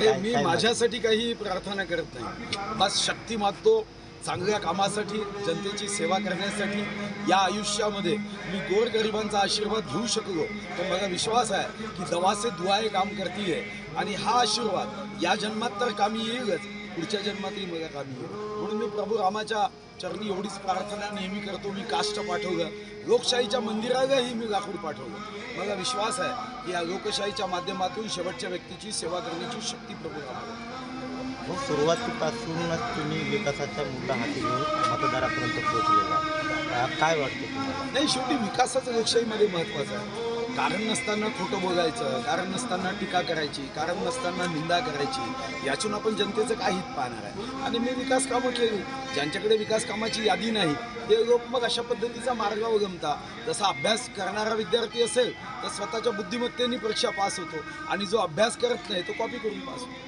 ते मी माझ्यासाठी काही प्रार्थना करत नाही. बस शक्ती मागतो चांगल्या कामासाठी जनतेची सेवा करण्यासाठी. या आयुष्यामध्ये मी गोरगरिबांचा आशीर्वाद घेऊ शकलो. तर माझा विश्वास आहे की दवा से दुआए काम करती है आणि हा आशीर्वाद या जन्मात तर कामी येईलच. पुढच्या जन्मातही मला कामी. म्हणून मी प्रभू रामाच्या चरणी एवढीच प्रार्थना नेहमी करतो मी काष्ट पाठवलं. लोकशाहीच्या मंदिरालाही मी लाकूड पाठवलं. मला विश्वास आहे की या लोकशाहीच्या माध्यमातून शेवटच्या व्यक्तीची सेवा करण्याची शक्ती प्रभू रामाला हो सुरुवातीपासूनच तुम्ही विकासाचा मुद्दा हाती घेऊन मतदारापर्यंत पोहोचलेला. काय वाटतं तुम्हाला? नाही शेवटी विकासाचं लोकशाहीमध्ये महत्त्वाचं आहे. कारण नसताना खोटं बोलायचं कारण नसताना टीका करायची कारण नसताना निंदा करायची यातून आपण जनतेचं काहीच हित पाहणार आहे. आणि मी विकास कामं केली ज्यांच्याकडे विकास कामाची यादी नाही ते लोक मग अशा पद्धतीचा मार्ग अवगमता जसा अभ्यास करणारा विद्यार्थी असेल तर स्वतःच्या बुद्धिमत्तेने परीक्षा पास होतो. आणि जो अभ्यास करत नाही तो कॉपी करून पास होतो.